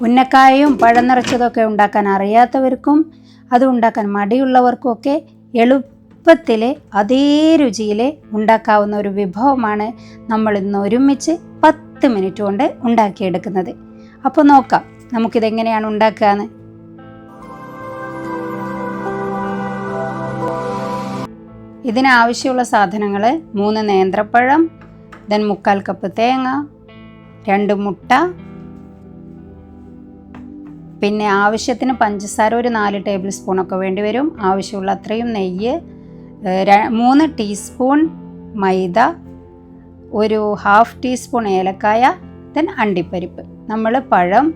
ഉന്നക്കായയും പഴം നിറച്ചതൊക്കെ ഉണ്ടാക്കാൻ അറിയാത്തവർക്കും അത് ഉണ്ടാക്കാൻ മടിയുള്ളവർക്കും ഒക്കെ എളുപ്പത്തിൽ അതേ രുചിയിൽ ഉണ്ടാക്കാവുന്ന ഒരു വിഭവമാണ് നമ്മൾ ഇന്ന് ഒരുമിച്ച് പത്ത് മിനിറ്റ് കൊണ്ട് ഉണ്ടാക്കിയെടുക്കുന്നത്. അപ്പോൾ നോക്കാം നമുക്കിതെങ്ങനെയാണ് ഉണ്ടാക്കുക എന്ന് ഇതിനാവശ്യമുള്ള സാധനങ്ങൾ മൂന്ന് നേന്ത്രപ്പഴം ദെൻ മുക്കാൽ കപ്പ് തേങ്ങ രണ്ട് മുട്ട പിന്നെ ആവശ്യത്തിന് പഞ്ചസാര ഒരു നാല് ടേബിൾ സ്പൂണൊക്കെ വേണ്ടി വരും. ആവശ്യമുള്ള അത്രയും നെയ്യ് മൂന്ന് ടീസ്പൂൺ മൈദ ഒരു ഹാഫ് ടീസ്പൂൺ ഏലക്കായ ദെൻ അണ്ടിപ്പരിപ്പ്. നമ്മൾ പഴം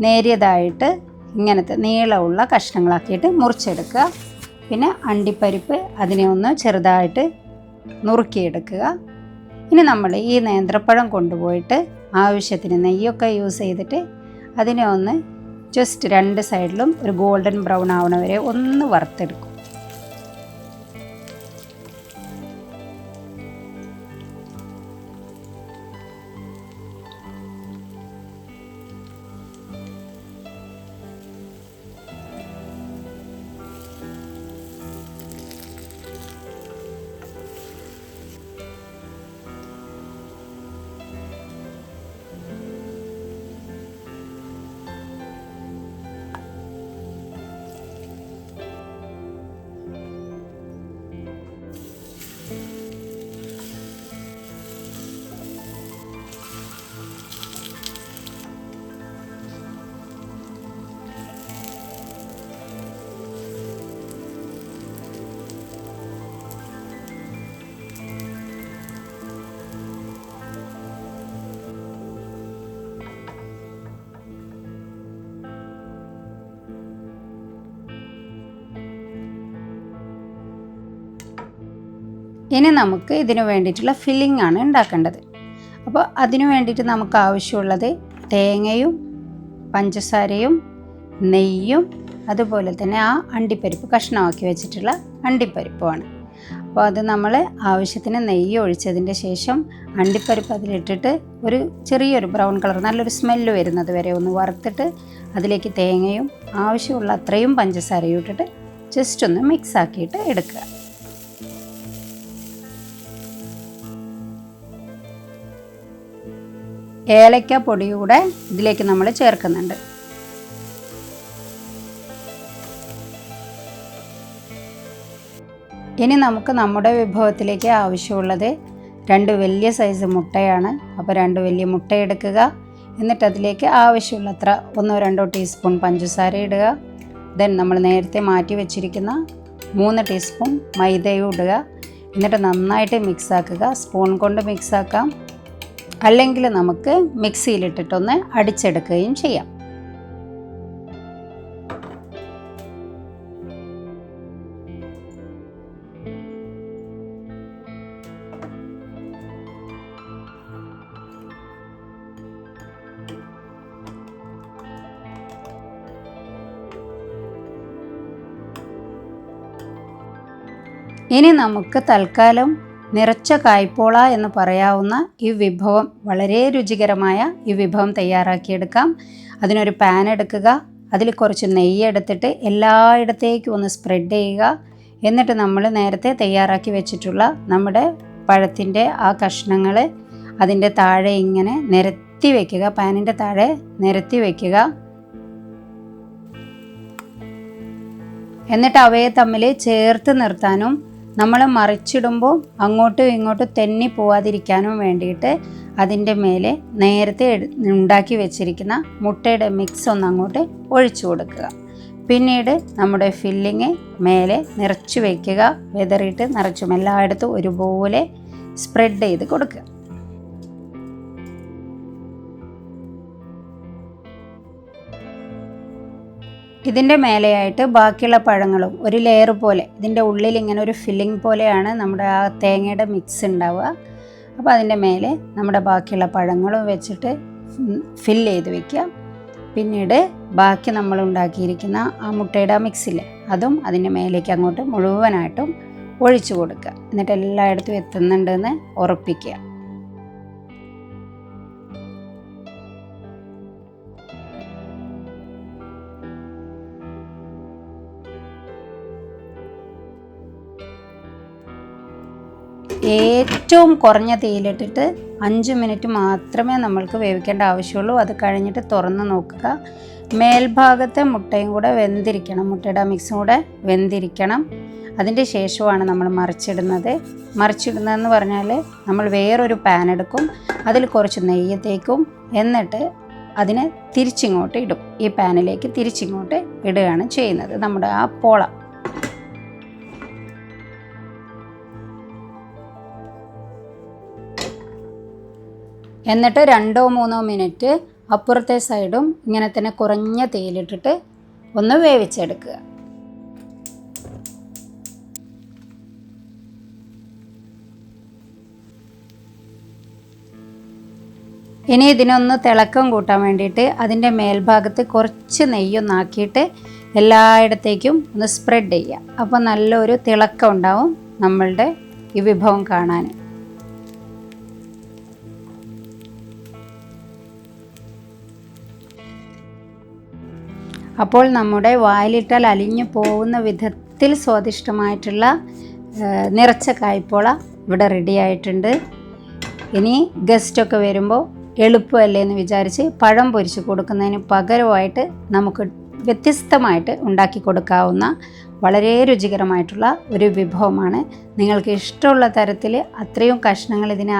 നേരിയതായിട്ട് ഇങ്ങനത്തെ നീളമുള്ള കഷ്ണങ്ങളാക്കിയിട്ട് മുറിച്ചെടുക്കുക. പിന്നെ അണ്ടിപ്പരിപ്പ് അതിനെ ഒന്ന് ചെറുതായിട്ട് നുറുക്കിയെടുക്കുക. ഇനി നമ്മൾ ഈ നേന്ത്രപ്പഴം കൊണ്ടുപോയിട്ട് ആവശ്യത്തിന് നെയ്യൊക്കെ യൂസ് ചെയ്തിട്ട് അതിനെ ഒന്ന് ജസ്റ്റ് രണ്ട് സൈഡിലും ഒരു ഗോൾഡൻ ബ്രൗൺ ആവണ വരെ ഒന്ന് വറുത്തെടുക്കും. ഇനി നമുക്ക് ഇതിനു വേണ്ടിയിട്ടുള്ള ഫില്ലിംഗ് ആണ് ഉണ്ടാക്കേണ്ടത്. അപ്പോൾ അതിനു വേണ്ടിയിട്ട് നമുക്ക് ആവശ്യമുള്ളത് തേങ്ങയും പഞ്ചസാരയും നെയ്യും അതുപോലെ തന്നെ ആ അണ്ടിപ്പരിപ്പ് കഷ്ണമാക്കി വെച്ചിട്ടുള്ള അണ്ടിപ്പരിപ്പുമാണ്. അപ്പോൾ അത് നമ്മൾ ആവശ്യത്തിന് നെയ്യ് ഒഴിച്ചതിന്റെ ശേഷം അണ്ടിപ്പരിപ്പ് അതിലിട്ടിട്ട് ഒരു ചെറിയൊരു ബ്രൗൺ കളർ നല്ലൊരു സ്മെല്ല് വരുന്നത് വരെ ഒന്ന് വറുത്തിട്ട് അതിലേക്ക് തേങ്ങയും ആവശ്യമുള്ള അത്രയും പഞ്ചസാരയും ഇട്ടിട്ട് ജസ്റ്റ് ഒന്ന് മിക്സ് ആക്കിയിട്ട് എടുക്കുക. ഏലക്ക പൊടി കൂടെ ഇതിലേക്ക് നമ്മൾ ചേർക്കുന്നുണ്ട്. ഇനി നമുക്ക് നമ്മുടെ വിഭവത്തിലേക്ക് ആവശ്യമുള്ളത് രണ്ട് വലിയ സൈസ് മുട്ടയാണ്. അപ്പോൾ രണ്ട് വലിയ മുട്ട എടുക്കുക. എന്നിട്ട് അതിലേക്ക് ആവശ്യമുള്ളത്ര ഒന്നോ രണ്ടോ ടീസ്പൂൺ പഞ്ചസാര ഇടുക. ദെൻ നമ്മൾ നേരത്തെ മാറ്റി വെച്ചിരിക്കുന്ന മൂന്ന് ടീസ്പൂൺ മൈദയും ഇടുക. എന്നിട്ട് നന്നായിട്ട് മിക്സ് ആക്കുക. സ്പൂൺ കൊണ്ട് മിക്സ് ആക്കാം. അല്ലെങ്കിൽ നമുക്ക് മിക്സിയിലിട്ടിട്ടൊന്ന് അടിച്ചെടുക്കുകയും ചെയ്യാം. ഇനി നമുക്ക് തൽക്കാലം നിറച്ച കായ്പോള എന്ന് പറയാവുന്ന ഈ വിഭവം വളരെ രുചികരമായ ഈ വിഭവം തയ്യാറാക്കിയെടുക്കാം. അതിനൊരു പാൻ എടുക്കുക. അതിൽ കുറച്ച് നെയ്യ് എടുത്തിട്ട് എല്ലായിടത്തേക്കും ഒന്ന് സ്പ്രെഡ് ചെയ്യുക. എന്നിട്ട് നമ്മൾ നേരത്തെ തയ്യാറാക്കി വെച്ചിട്ടുള്ള നമ്മുടെ പഴത്തിന്റെ ആ കഷ്ണങ്ങൾ അതിന്റെ താഴെ ഇങ്ങനെ നിരത്തി വയ്ക്കുക പാനിന്റെ താഴെ നിരത്തി വയ്ക്കുക എന്നിട്ട് അവയെ തമ്മിൽ ചേർത്ത് നിർത്താനും നമ്മൾ മറിച്ചിടുമ്പോൾ അങ്ങോട്ടും ഇങ്ങോട്ടും തെന്നി പോവാതിരിക്കാനും വേണ്ടിയിട്ട് അതിന്റെ മേലെ നേരത്തെ ഉണ്ടാക്കി വെച്ചിരിക്കുന്ന മുട്ടയുടെ മിക്സ് ഒന്ന് അങ്ങോട്ട് ഒഴിച്ചു കൊടുക്കുക. പിന്നീട് നമ്മുടെ ഫില്ലിങ് മേലെ നിറച്ച് വയ്ക്കുക വെതറിയിട്ട് നിറച്ചും എല്ലായിടത്തും ഒരുപോലെ സ്പ്രെഡ് ചെയ്ത് കൊടുക്കുക. ഇതിന്റെ മേലെയായിട്ട് ബാക്കിയുള്ള പഴങ്ങളും ഒരു ലെയർ പോലെ ഇതിന്റെ ഉള്ളിൽ ഇങ്ങനെ ഒരു ഫില്ലിംഗ് പോലെയാണ് നമ്മുടെ ആ തേങ്ങയുടെ മിക്സ് ഉണ്ടാവുക. അപ്പോൾ അതിന്റെ മേലെ നമ്മുടെ ബാക്കിയുള്ള പഴങ്ങളും വെച്ചിട്ട് ഫില്ല് ചെയ്ത് വെക്കുക. പിന്നീട് ബാക്കി നമ്മൾ ഉണ്ടാക്കിയിരിക്കുന്ന ആ മുട്ടയുടെ മിക്സിൽ അതും അതിന്റെ മേലേക്ക് അങ്ങോട്ട് മുഴുവനായിട്ടും ഒഴിച്ചു കൊടുക്കുക. എന്നിട്ട് എല്ലായിടത്തും എത്തുന്നുണ്ടെന്ന് ഉറപ്പിക്കുക. ഏറ്റവും കുറഞ്ഞ തീയിലിട്ടിട്ട് അഞ്ച് മിനിറ്റ് മാത്രമേ നമ്മൾക്ക് വേവിക്കേണ്ട ആവശ്യമുള്ളൂ. അത് കഴിഞ്ഞിട്ട് തുറന്ന് നോക്കുക. മേൽഭാഗത്തെ മുട്ടയും കൂടെ വെന്തിരിക്കണം. മുട്ടയുടെ മിക്സും കൂടെ വെന്തിരിക്കണം. അതിന്റെ ശേഷമാണ് നമ്മൾ മറിച്ചിടുന്നത്. മറിച്ചിടുന്നതെന്ന് പറഞ്ഞാൽ നമ്മൾ വേറൊരു പാൻ എടുക്കും. അതിൽ കുറച്ച് നെയ്യ് തേക്കും. എന്നിട്ട് അതിനെ തിരിച്ചിങ്ങോട്ട് ഇടും. ഈ പാനിലേക്ക് തിരിച്ചിങ്ങോട്ട് ഇടുകയാണ് ചെയ്യുന്നത്. നമ്മുടെ ആ പോള. എന്നിട്ട് രണ്ടോ മൂന്നോ മിനിറ്റ് അപ്പുറത്തെ സൈഡും ഇങ്ങനെ തന്നെ കുറഞ്ഞ തേയിലിട്ടിട്ട് ഒന്ന് വേവിച്ചെടുക്കുക. ഇനി ഇതിനൊന്ന് തിളക്കം കൂട്ടാൻ വേണ്ടിയിട്ട് അതിന്റെ മേൽഭാഗത്ത് കുറച്ച് നെയ്യൊന്നാക്കിയിട്ട് എല്ലായിടത്തേക്കും ഒന്ന് സ്പ്രെഡ് ചെയ്യുക. അപ്പോൾ നല്ലൊരു തിളക്കം ഉണ്ടാവും നമ്മളുടെ ഈ വിഭവം കാണാൻ. അപ്പോൾ നമ്മുടെ വായിലിട്ടാൽ അലിഞ്ഞു പോകുന്ന വിധത്തിൽ സ്വാദിഷ്ടമായിട്ടുള്ള നിറച്ച കായ്പോള ഇവിടെ റെഡി ആയിട്ടുണ്ട്. ഇനി ഗസ്റ്റൊക്കെ വരുമ്പോൾ എളുപ്പമല്ലേ എന്ന് വിചാരിച്ച് പഴം പൊരിച്ച് കൊടുക്കുന്നതിന് പകരമായിട്ട് നമുക്ക് വ്യത്യസ്തമായിട്ട് ഉണ്ടാക്കി കൊടുക്കാവുന്ന വളരെ രുചികരമായിട്ടുള്ള ഒരു വിഭവമാണ്. നിങ്ങൾക്ക് ഇഷ്ടമുള്ള തരത്തിൽ അത്രയും കഷ്ണങ്ങൾ ഇതിനെ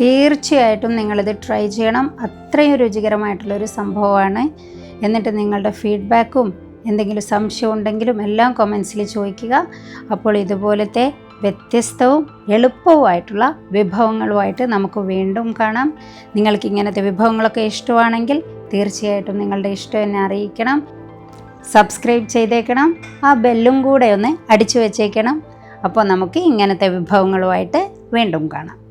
തീർച്ചയായിട്ടും നിങ്ങളിത് ട്രൈ ചെയ്യണം. അത്രയും രുചികരമായിട്ടുള്ളൊരു സംഭവമാണ്. എന്നിട്ട് നിങ്ങളുടെ ഫീഡ്ബാക്കും എന്തെങ്കിലും സംശയം ഉണ്ടെങ്കിലും എല്ലാം കൊമൻസിൽ ചോദിക്കുക. അപ്പോൾ ഇതുപോലത്തെ വ്യത്യസ്തവും എളുപ്പവുമായിട്ടുള്ള വിഭവങ്ങളുമായിട്ട് നമുക്ക് വീണ്ടും കാണാം. നിങ്ങൾക്ക് ഇങ്ങനത്തെ വിഭവങ്ങളൊക്കെ ഇഷ്ടമാണെങ്കിൽ തീർച്ചയായിട്ടും നിങ്ങളുടെ ഇഷ്ടം എന്നെ അറിയിക്കണം. സബ്സ്ക്രൈബ് ചെയ്തേക്കണം. ആ ബെല്ലും കൂടെ ഒന്ന് അടിച്ചു വെച്ചേക്കണം. അപ്പോൾ നമുക്ക് ഇങ്ങനത്തെ വിഭവങ്ങളുമായിട്ട് വീണ്ടും കാണാം.